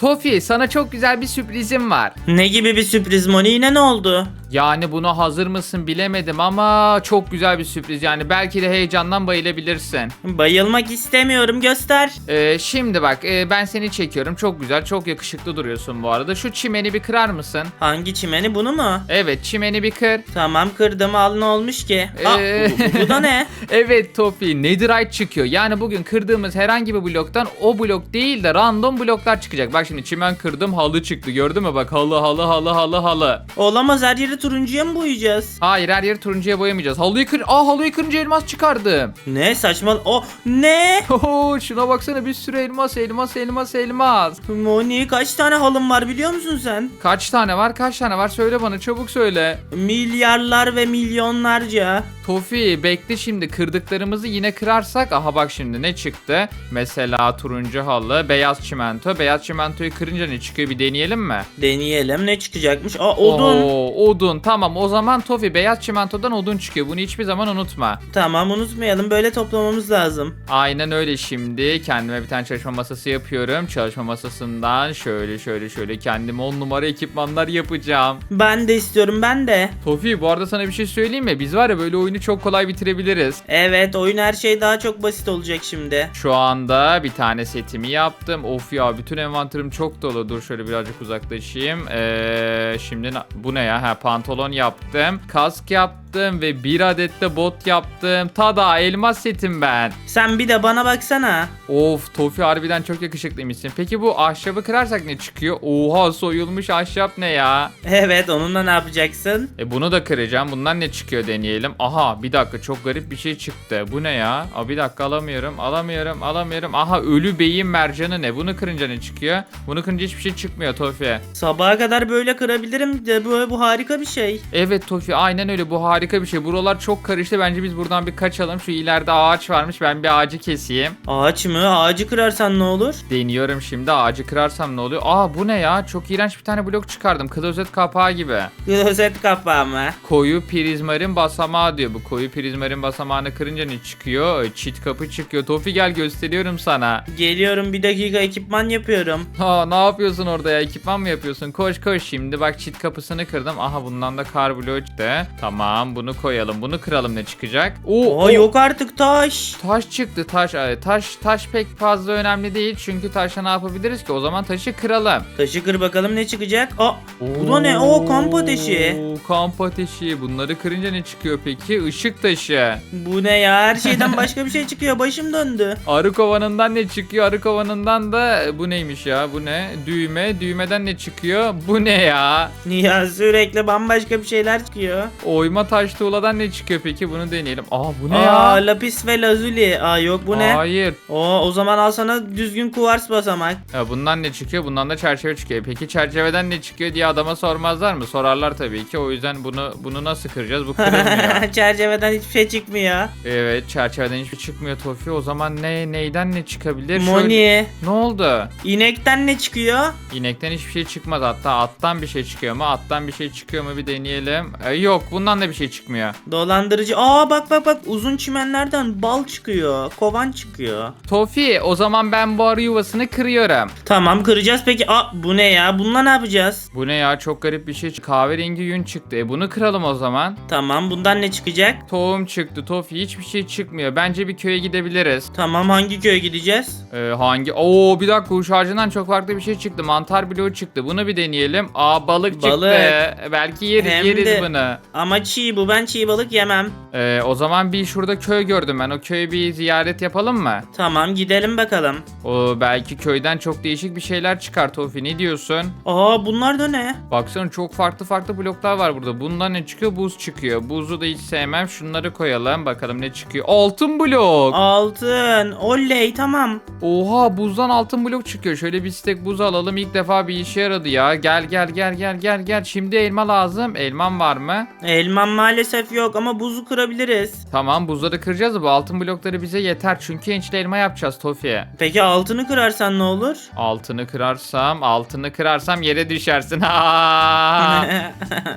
Tofi sana çok güzel bir sürprizim var. Ne gibi bir sürpriz Moni yine ne oldu? Yani buna hazır mısın bilemedim ama çok güzel bir sürpriz. Yani belki de heyecandan bayılabilirsin. Bayılmak istemiyorum göster. Ee, şimdi bak e, ben seni çekiyorum. Çok güzel çok yakışıklı duruyorsun bu arada. Şu çimeni bir kırar mısın? Hangi çimeni bunu mu? Evet çimeni bir kır. Tamam kırdım al ne olmuş ki? Aa, Ee, bu, bu- bu da ne? Evet Tofi Netherite çıkıyor. Yani bugün kırdığımız herhangi bir bloktan o blok değil de random bloklar çıkacak. Bak şimdi çimen kırdım halı çıktı gördün mü? Bak halı halı halı halı halı. Olamaz her yeri turuncuya mı boyayacağız? Hayır her yeri turuncuya boyamayacağız. Halıyı kır... Aa halıyı kırınca elmas çıkardım. Ne saçma o ne? Oho, şuna baksana bir sürü elmas elmas elmas elmas. Moni kaç tane halım var biliyor musun sen? Kaç tane var kaç tane var söyle bana çabuk söyle. Milyarlar ve milyonlarca. Tofi bekle şimdi kırdıklarımızı yine kırarsak aha bak şimdi ne çıktı? Mesela turuncu halı, beyaz çimento. Beyaz çimentoyu kırınca ne çıkıyor bir deneyelim mi? Deneyelim ne çıkacakmış? Aa odun. Oo, odun tamam o zaman Tofi beyaz çimentodan odun çıkıyor. Bunu hiçbir zaman unutma. Tamam unutmayalım böyle toplamamız lazım. Aynen öyle şimdi kendime bir tane çalışma masası yapıyorum. Çalışma masasından şöyle şöyle şöyle kendime 10 numara ekipmanlar yapacağım. Ben de istiyorum ben de. Tofi bu arada sana bir şey söyleyeyim mi? Biz var ya böyle oyunu çok kolay bitirebiliriz. Evet oyun her şey daha çok basit olacak şimdi. Şu anda bir tane setimi yaptım. Of ya bütün envanterim çok dolu. Dur şöyle birazcık uzaklaşayım. Ee, şimdi bu ne ya? Ha pantolon yaptım. Kask yaptım ve bir adet de bot yaptım. Tada elmas setim ben. Sen bir de bana baksana. Of Tofi harbiden çok yakışıklıymışsın. Peki bu ahşabı kırarsak ne çıkıyor? Oha soyulmuş ahşap ne ya? Evet onunla ne yapacaksın? E bunu da kıracağım. Bundan ne çıkıyor deneyelim. Aha bir dakika çok garip bir şey çıktı. Bu ne ya? Aa, bir dakika alamıyorum. Alamıyorum. Alamıyorum. Aha ölü beyin mercanı ne? Bunu kırınca ne çıkıyor? Bunu kırınca hiçbir şey çıkmıyor Tofi. Sabaha kadar böyle kırabilirim de bu, bu harika bir şey. Evet Tofi aynen öyle. Bu harika bir şey. Buralar çok karıştı. Bence biz buradan bir kaçalım. Şu ileride ağaç varmış. Ben bir ağacı keseyim. Ağaç mı? Ağacı kırarsan ne olur? Deniyorum şimdi. Ağacı kırarsam ne oluyor? Aa bu ne ya? Çok iğrenç bir tane blok çıkardım. Klozet kapağı gibi. Klozet kapağı mı? Koyu prizmarin basamağı diyor. Bu koyu prizmarin basamağını kırınca ne çıkıyor? Çit kapı çıkıyor. Tofi gel gösteriyorum sana. Geliyorum bir dakika ekipman yapıyorum. Ha ne yapıyorsun orada ya? Ekipman mı yapıyorsun? Koş koş şimdi bak çit kapısını kırdım. Aha bundan da kar bloğu çıktı. Tamam bunu koyalım. Bunu kıralım ne çıkacak? Oo, Aa oo, yok artık taş. Taş çıktı taş. Ay, Taş taş pek fazla önemli değil. Çünkü taşla ne yapabiliriz ki? O zaman taşı kıralım. Taşı kır bakalım ne çıkacak? Aa bu da ne? O kamp ateşi. Oo, Kamp ateşi. Bunları kırınca ne çıkıyor peki? Işık taşı. Bu ne ya? Her şeyden başka bir şey çıkıyor. Başım döndü. Arı kovanından ne çıkıyor? Arı kovanından da bu neymiş ya? Bu ne? Düğme. Düğmeden ne çıkıyor? Bu ne ya? Ya sürekli bambaşka bir şeyler çıkıyor. Oyma taş tuğladan ne çıkıyor peki? Bunu deneyelim. Aa bu ne Aa ya? lapis ve lazuli. Aa yok bu ne? Hayır. Oo o zaman al sana düzgün kuvars basamak. Ya bundan ne çıkıyor? Bundan da çerçeve çıkıyor. Peki çerçeveden ne çıkıyor diye adama sormazlar mı? Sorarlar tabii ki. O yüzden bunu bunu nasıl kıracağız? Bu kırılmıyor. Çerçeveden hiçbir şey çıkmıyor. evet, çerçeveden hiçbir şey çıkmıyor Tofi. O zaman ne neyden ne çıkabilir? Şöyle- Moni. Ne oldu? İnekten ne çıkıyor? İnekten hiçbir şey çıkmaz. Hatta attan bir şey çıkıyor mu? Attan bir şey çıkıyor mu bir deneyelim. E, yok, bundan da bir şey çıkmıyor. Dolandırıcı. Aa bak bak bak uzun çimenlerden bal çıkıyor. Kovan çıkıyor. Tofi, o zaman ben bu arı yuvasını kırıyorum. Tamam kıracağız peki. Aa bu ne ya? Bununla ne yapacağız? Bu ne ya? Çok garip bir şey. Kahverengi yün çıktı. E bunu kıralım o zaman. Tamam bundan ne çıkacak? Tohum çıktı. Tofi hiçbir şey çıkmıyor. Bence bir köye gidebiliriz. Tamam hangi köye gideceğiz? Ee, hangi? Oo bir dakika uç ağacından çok farklı bir şey çıktı. Mantar bloğu çıktı. Bunu bir deneyelim. Aa balık çıktı. Balık. Belki yeriz, Hem yeriz de- bunu. Ama çiğ bu ben çiğ balık yemem. Ee, o zaman bir şurada köy gördüm ben. O köyü bir ziyaret yapalım mı? Tamam gidelim bakalım. O belki köyden çok değişik bir şeyler çıkar Tofi. Ne diyorsun? Aa bunlar da ne? Baksana çok farklı farklı bloklar var burada. Bundan ne çıkıyor? Buz çıkıyor. Buzu da hiç sevmem. Şunları koyalım. Bakalım ne çıkıyor. Altın blok. Altın. Oley tamam. Oha buzdan altın blok çıkıyor. Şöyle bir stek buz alalım. İlk defa bir işe yaradı ya. Gel gel gel gel gel gel. Şimdi elma lazım. Elman var mı? Elmam maalesef yok ama buzu kırabiliriz. Tamam buzları kıracağız da bu altın blokları bize yeter. Çünkü ençli elma yapacağız Tofi. Peki altını kırarsan ne olur? Altını kırarsam, altını kırarsam yere düşersin.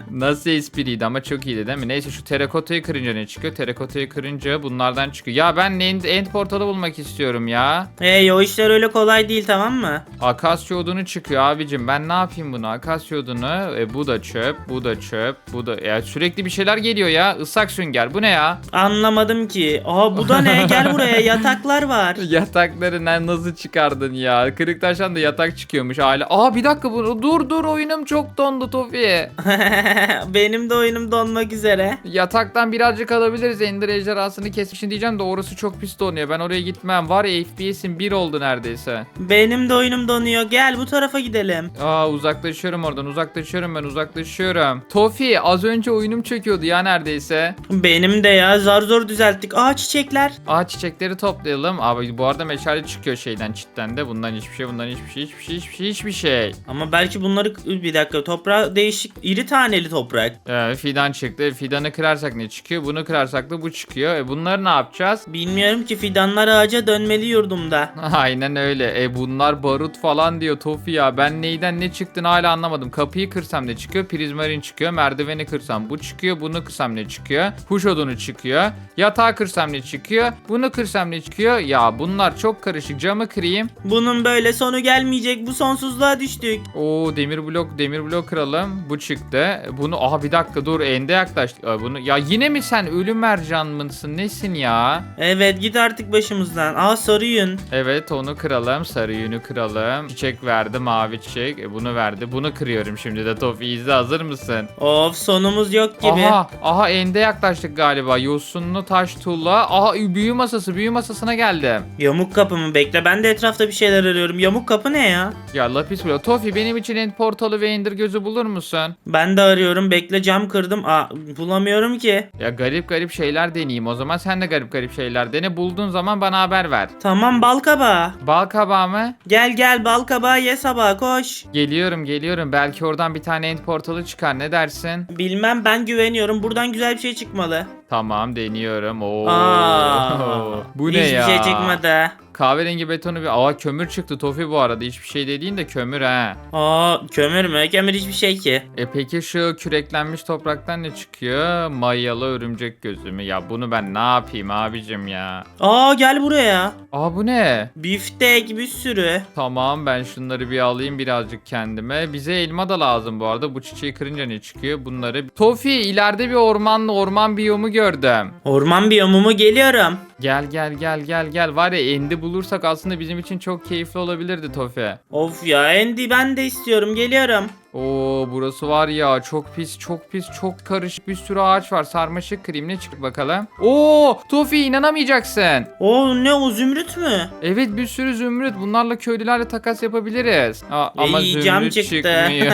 Nasıl espriydi ama çok iyiydi değil mi? Neyse şu terakotayı kırınca ne çıkıyor? Terakotayı kırınca bunlardan çıkıyor. Ya ben end, end portalı bulmak istiyorum ya. hey o işler öyle kolay değil tamam mı? Akasya odunu çıkıyor abicim. Ben ne yapayım bunu? Akasya odunu. E, bu da çöp, bu da çöp, bu da... Ya sürekli bir şeyler geliyor ya. Islak sünger. Bu ne ya? Anlamadım ki. Aa bu da ne? Gel buraya yataklar var. Yatakları ne- nasıl çıkardın ya? Kırıktaş'tan da yatak çıkıyormuş aile. Aa bir dakika bu dur dur oyunum çok dondu Tofi. Benim de oyunum donmak üzere. Yataktan birazcık alabiliriz. Ender ejderhasını kesmişsin diyeceğim de orası çok pis donuyor. Ben oraya gitmem. Var ya FPS'in 1 oldu neredeyse. Benim de oyunum donuyor. Gel bu tarafa gidelim. Aa uzaklaşıyorum oradan. Uzaklaşıyorum ben uzaklaşıyorum. Tofi az önce oyunum çöküyordu ya neredeyse. Benim de ya zar zor düzelttik. Aa çiçekler. Aa çiçekleri toplayalım. Abi bu arada meşale çıkıyor şeyden çitten de. Bundan hiçbir şey, bundan hiçbir şey, hiçbir şey, hiçbir şey, hiçbir şey. Ama belki bunları bir dakika toprağı değişik iri taneli toprak. Ee, fidan çıktı. Fidanı kırarsak ne çıkıyor? Bunu kırarsak da bu çıkıyor. E bunları ne yapacağız? Bilmiyorum ki fidanlar ağaca dönmeli yurdumda. Aynen öyle. E bunlar barut falan diyor Tofi ya. Ben neyden ne çıktığını hala anlamadım. Kapıyı kırsam ne çıkıyor? Prizmarin çıkıyor. Merdiveni kırsam bu çıkıyor. Bunu kırsam ne çıkıyor? Kuş odunu çıkıyor. Yatağı kırsam ne çıkıyor? Bunu kırsam ne çıkıyor? Ya bunlar çok karışık. Camı kırayım. Bunun böyle sonu gelmeyecek. Bu sonsuzluğa düştük. Oo demir blok demir blok kıralım. Bu çıktı. Bunu aha bir dakika dur ende yaklaştık. Aa, bunu ya yine mi sen ölü mercan mısın? Nesin ya? Evet git artık başımızdan. Aa sarı yün. Evet onu kıralım. Sarı yünü kıralım. Çiçek verdi mavi çiçek. E, bunu verdi. Bunu kırıyorum şimdi de Tofi izle hazır mısın? Of sonumuz yok gibi. Aha aha ende yaklaştık galiba. Yosunlu taş tuğla. Aha büyü masası büyü masasına geldim. Yamuk kapı mı? Bekle ben de etrafta bir şeyler arıyorum. Yamuk kapı ne ya? Ya lapis blok. Tofi benim için end portalı ve ender gözü bulur musun? Ben de arıyorum. Bekle cam kırdım. Aa bulamıyorum ki. Ya garip garip şeyler deneyeyim. O zaman sen de garip garip şeyler dene. Bulduğun zaman bana haber ver. Tamam bal kabağı. Bal kabağı mı? Gel gel bal kabağı ye sabah koş. Geliyorum geliyorum. Belki oradan bir tane end portalı çıkar. Ne dersin? Bilmem ben güveniyorum. Buradan güzel bir şey çıkmalı. Tamam deniyorum. Oo. Aa, Bu ne hiçbir ya? şey çıkmadı. Kahverengi betonu bir... Aa kömür çıktı Tofi bu arada. Hiçbir şey dediğin de kömür ha. Aa kömür mü? Kömür hiçbir şey ki. E peki şu küreklenmiş topraktan ne çıkıyor? Mayalı örümcek gözü mü? Ya bunu ben ne yapayım abicim ya? Aa gel buraya. Aa bu ne? Biftek bir sürü. Tamam ben şunları bir alayım birazcık kendime. Bize elma da lazım bu arada. Bu çiçeği kırınca ne çıkıyor? Bunları... Tofi ileride bir ormanlı orman biyomu gördüm. Orman biyomumu geliyorum. Gel gel gel gel gel. Var ya endi bulursak aslında bizim için çok keyifli olabilirdi Tofi. Of ya Andy ben de istiyorum geliyorum. Oo burası var ya çok pis çok pis çok karışık bir sürü ağaç var. Sarmaşık ne çık bakalım. Oo Tofi inanamayacaksın. Oo ne o zümrüt mü? Evet bir sürü zümrüt. Bunlarla köylülerle takas yapabiliriz. Aa, ama İyi, cam zümrüt çıktı. çıkmıyor.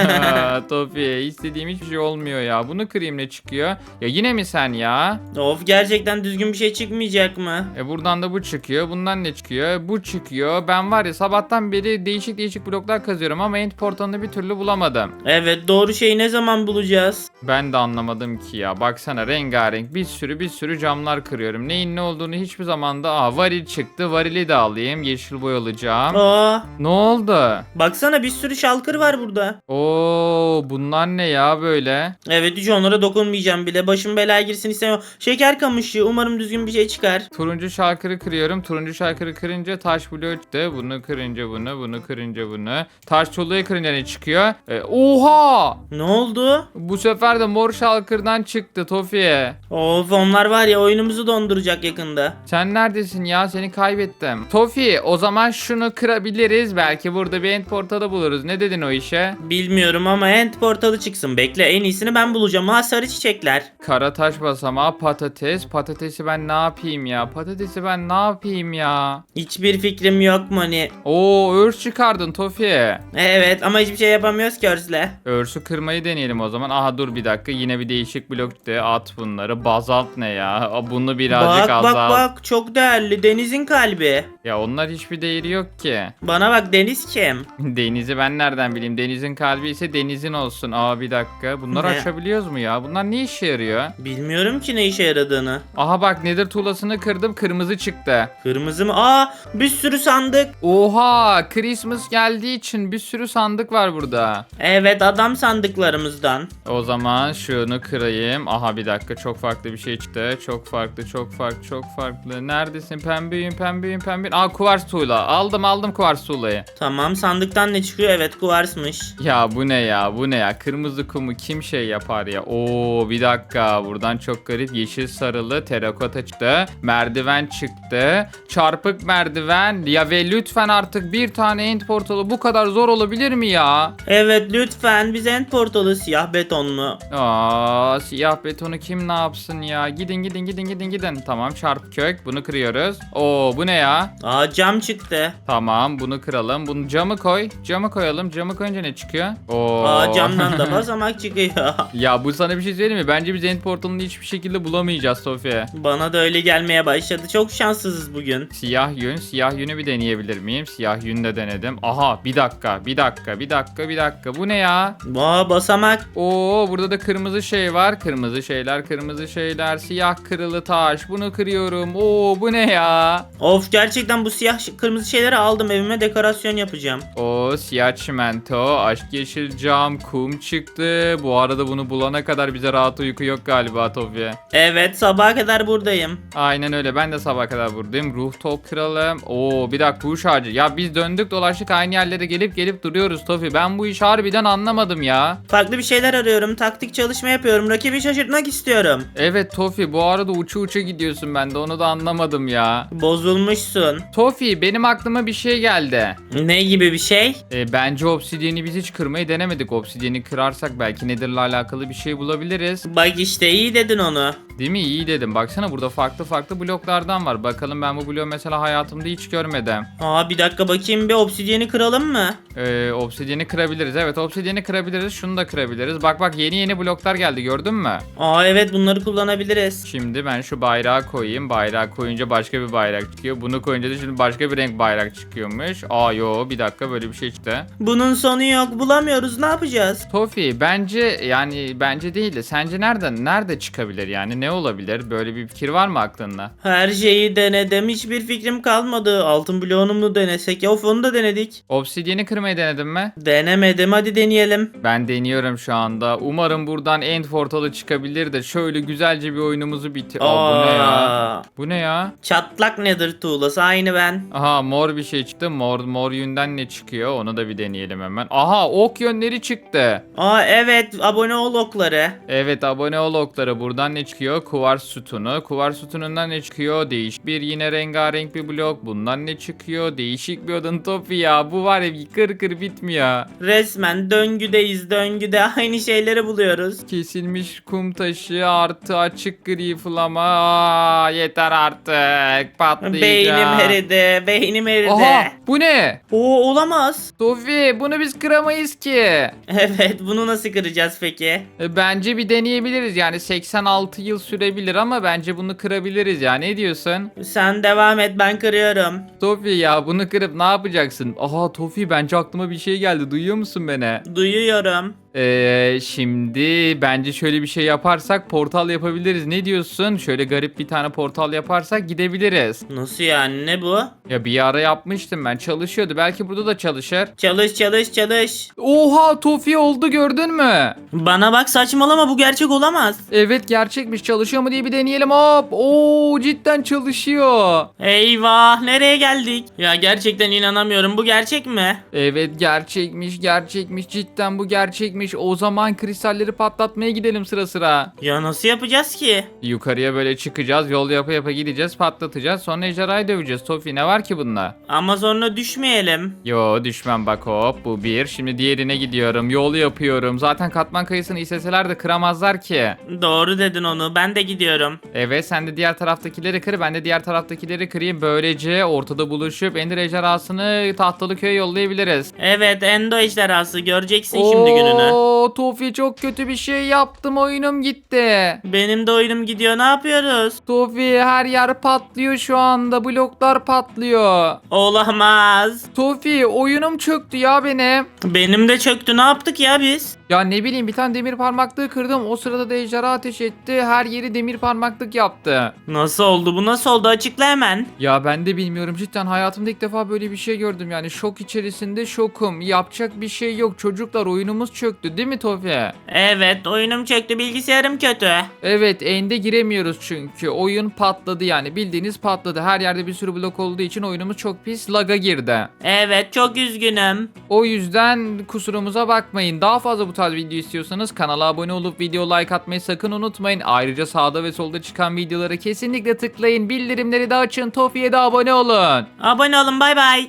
Tofi istediğim hiçbir şey olmuyor ya. Bunu ne çıkıyor? Ya yine mi sen ya? Of gerçekten düzgün bir şey çıkmayacak mı? E buradan da bu çıkıyor. Bundan ne çıkıyor? Bu çıkıyor. Ben var ya sabahtan beri değişik değişik bloklar kazıyorum ama end portalını bir türlü bulamadım. Evet doğru şeyi ne zaman bulacağız? Ben de anlamadım ki ya. Baksana rengarenk bir sürü bir sürü camlar kırıyorum. Neyin ne olduğunu hiçbir zaman da... Aa varil çıktı. Varili de alayım. Yeşil boy alacağım. Aa Ne oldu? baksana bir sürü şalkır var burada. Oo bunlar ne ya böyle? Evet hiç onlara dokunmayacağım bile. Başım belaya girsin istemiyorum. Şeker kamışı umarım düzgün bir şey çıkar. Turuncu şalkırı kırıyorum. Turuncu şalkırı kırınca taş bloğu çıktı. Bunu kırınca bunu, bunu kırınca bunu. Taş çoluğu kırınca ne çıkıyor? E, oha! Ne oldu? Bu sefer de mor şalkırdan çıktı Tofi. Of onlar var ya oyunumuzu donduracak yakında. Sen neredesin ya? Seni kaybettim. Tofi o zaman şunu kırabiliriz. Belki burada bir end portalı buluruz. Ne dedin o işe? Bilmiyorum ama end portalı çıksın. Bekle en iyisini ben bulacağım. Ha sarı çiçekler. Kara taş basamağı patates. Patatesi ben ne yapayım ya? Patatesi ben ne yapayım ya? Hiçbir fikrim yok Moni. Oo örs çıkardın Tofi. Evet ama hiçbir şey yapamıyoruz ki. gözle. Örsü kırmayı deneyelim o zaman. Aha dur bir dakika yine bir değişik blok de at bunları. Bazalt ne ya? Bunu birazcık Bak azalt. bak bak çok değerli denizin kalbi. Ya onlar hiçbir değeri yok ki. Bana bak deniz kim? Denizi ben nereden bileyim? Denizin kalbi ise denizin olsun. Aa bir dakika. Bunları Ne? açabiliyoruz mu ya? Bunlar ne işe yarıyor? Bilmiyorum ki ne işe yaradığını. Aha bak nedir tuğlasını kırdım kırmızı çıktı. Kırmızı mı? Aa bir sürü sandık. Oha Christmas geldiği için bir sürü sandık var burada. Evet adam sandıklarımızdan. O zaman şunu kırayım. Aha bir dakika çok farklı bir şey çıktı. Çok farklı çok farklı çok farklı. Neredesin pembeyim pembeyim pembeyim. Aa kuvars tuğla. Aldım aldım kuvars tuğlayı. Tamam sandıktan ne çıkıyor? Evet kuvarsmış. Ya bu ne ya bu ne ya kırmızı kumu kim şey yapar ya Oo bir dakika buradan çok garip yeşil sarılı terakota çıktı merdiven çıktı çarpık merdiven ya ve lütfen artık bir tane end portalı bu kadar zor olabilir mi ya Evet lütfen biz end portalı siyah betonlu. Aa siyah betonu kim ne yapsın ya gidin gidin gidin gidin gidin tamam çarpı kök bunu kırıyoruz Oo bu ne ya Aa cam çıktı. Tamam bunu kıralım bunu camı koy camı koyalım camı koyunca ne çıkıyor Oo. Aa camdan da basamak çıkıyor. Ya bu sana bir şey söyleyeyim mi? Bence biz end portalını hiçbir şekilde bulamayacağız Sofya. Bana da öyle gelmeye başladı. Çok şanssızız bugün. Siyah yün, siyah yünü bir deneyebilir miyim? Siyah yün de denedim. Aha bir dakika, bir dakika, bir dakika, bir dakika. Bu ne ya? Aa basamak. Oo burada da kırmızı şey var. Kırmızı şeyler, kırmızı şeyler. Siyah kırılı taş. Bunu kırıyorum. Oo bu ne ya? Of gerçekten bu siyah kırmızı şeyleri aldım evime dekorasyon yapacağım. O siyah çimento, aşk yeşil cam, kum çıktı. Bu arada bunu bulana kadar bize rahat uyku yok galiba Tofya. Evet sabaha kadar buradayım. Aynen öyle. Ben de sabah kadar buradayım. Ruh top kıralım. Oo bir dakika kuş ağacı. Ya biz döndük dolaştık aynı yerlere gelip gelip duruyoruz Tofi. Ben bu işi harbiden anlamadım ya. Farklı bir şeyler arıyorum. Taktik çalışma yapıyorum. Rakibi şaşırtmak istiyorum. Evet Tofi bu arada uçu uça gidiyorsun ben de onu da anlamadım ya. Bozulmuşsun. Tofi benim aklıma bir şey geldi. Ne gibi bir şey? E, bence obsidiyeni biz hiç kırmayı denemedik. Obsidiyeni kırarsak belki Nether'la alakalı bir şey bulabiliriz. Bak işte iyi dedin onu. Değil mi? İyi dedim. Baksana burada farklı farklı bloklardan var. Bakalım ben bu bloğu mesela hayatımda hiç görmedim. Aa bir dakika bakayım bir obsidiyeni kıralım mı? Ee, obsidiyeni kırabiliriz. Evet obsidiyeni kırabiliriz. Şunu da kırabiliriz. Bak bak yeni yeni bloklar geldi gördün mü? Aa evet bunları kullanabiliriz. Şimdi ben şu bayrağı koyayım. Bayrağı koyunca başka bir bayrak çıkıyor. Bunu koyunca da şimdi başka bir renk bayrak çıkıyormuş. Aa yo bir dakika böyle bir şey çıktı. Bunun sonu yok bulamıyoruz ne yapacağız? Tofi bence yani bence değil de sence nereden nerede çıkabilir yani ne olabilir? Böyle bir fikir var mı aklında? Her şeyi denedim hiçbir fikrim kalmadı. Altın bloğunu mu denesek? Of onu da denedik. Obsidiyeni kırmayı denedin mi? Denemedim hadi deneyelim. Ben deniyorum şu anda. Umarım buradan end portalı çıkabilir de şöyle güzelce bir oyunumuzu bitir. Aa, bu ne ya? Bu ne ya? Çatlak nedir tuğlası aynı ben. Aha mor bir şey çıktı. Mor mor yünden ne çıkıyor? Onu da bir deneyelim hemen. Aha ok yönleri çıktı. Aa evet abone ol okları. Evet abone ol okları. Buradan ne çıkıyor? Kuvars sütunu. Kuvars sütunundan ne çıkıyor? Değişik bir yine rengarenk bir blok. Bundan ne çıkıyor? Değişik bir odun topu ya. Bu var ya kır kır bitmiyor. Resmen döngüdeyiz döngüde aynı şeyleri buluyoruz. Kesilmiş kum taşı artı açık gri flama. Aa, yeter artık. Patlayacağım. Beynim eridi beynim eridi. Aha bu ne? Oo olamaz. Tofi bunu biz kıramayız ki. Evet bunu nasıl kıracağız peki? E, Bence bir deneyebiliriz yani 86 yıl sürebilir ama bence bunu kırabiliriz ya ne diyorsun? Sen devam et ben kırıyorum. Tofi ya bunu kırıp ne yapacaksın? Aha Tofi bence aklıma bir şey geldi duyuyor musun beni? Duyuyorum. Ee, şimdi bence şöyle bir şey yaparsak portal yapabiliriz ne diyorsun? Şöyle garip bir tane portal yaparsak gidebiliriz. Nasıl yani ne bu? Ya bir ara yapmıştım ben çalışıyordu belki burada da çalışır. Çalış çalış çalış. Oha Tofi oldu gördün mü? Bana bak saçmalama bu gerçek olamaz. Evet gerçekmiş çalışıyor mu diye bir deneyelim hop. Oo cidden çalışıyor. Eyvah nereye geldik? Ya gerçekten inanamıyorum bu gerçek mi? Evet gerçekmiş gerçekmiş cidden bu gerçekmiş gelmiş. O zaman kristalleri patlatmaya gidelim sıra sıra. Ya nasıl yapacağız ki? Yukarıya böyle çıkacağız. Yol yapa yapa gideceğiz. Patlatacağız. Sonra ejderhayı döveceğiz. Tofi ne var ki bunda? Ama sonra düşmeyelim. Yo düşmem bak hop. Bu bir. Şimdi diğerine gidiyorum. Yol yapıyorum. Zaten katman kayısını isteseler de kıramazlar ki. Doğru dedin onu. Ben de gidiyorum. Evet sen de diğer taraftakileri kır. Ben de diğer taraftakileri kırayım. Böylece ortada buluşup Ender ejderhasını tahtalı köye yollayabiliriz. Evet Endo ejderhası göreceksin şimdi gününü. Oo, Tofi çok kötü bir şey yaptım. Oyunum gitti. Benim de oyunum gidiyor ne yapıyoruz? Tofi her yer patlıyor şu anda. Bloklar patlıyor. Olamaz. Tofi oyunum çöktü ya benim. Benim de çöktü ne yaptık ya biz? Ya ne bileyim bir tane demir parmaklığı kırdım. O sırada da ejderha ateş etti. Her yeri demir parmaklık yaptı. Nasıl oldu bu nasıl oldu açıkla hemen. Ya ben de bilmiyorum cidden hayatımda ilk defa böyle bir şey gördüm yani şok içerisinde şokum yapacak bir şey yok çocuklar oyunumuz çöktü değil mi Tofi? Evet oyunum çöktü bilgisayarım kötü. Evet ende giremiyoruz çünkü oyun patladı yani bildiğiniz patladı her yerde bir sürü blok olduğu için oyunumuz çok pis laga girdi. Evet çok üzgünüm. O yüzden kusurumuza bakmayın. Daha fazla bu tarz video istiyorsanız kanala abone olup video like atmayı sakın unutmayın. Ayrıca sağda ve solda çıkan videoları kesinlikle tıklayın. Bildirimleri de açın. Tofi'ye de abone olun. Abone olun bay bay.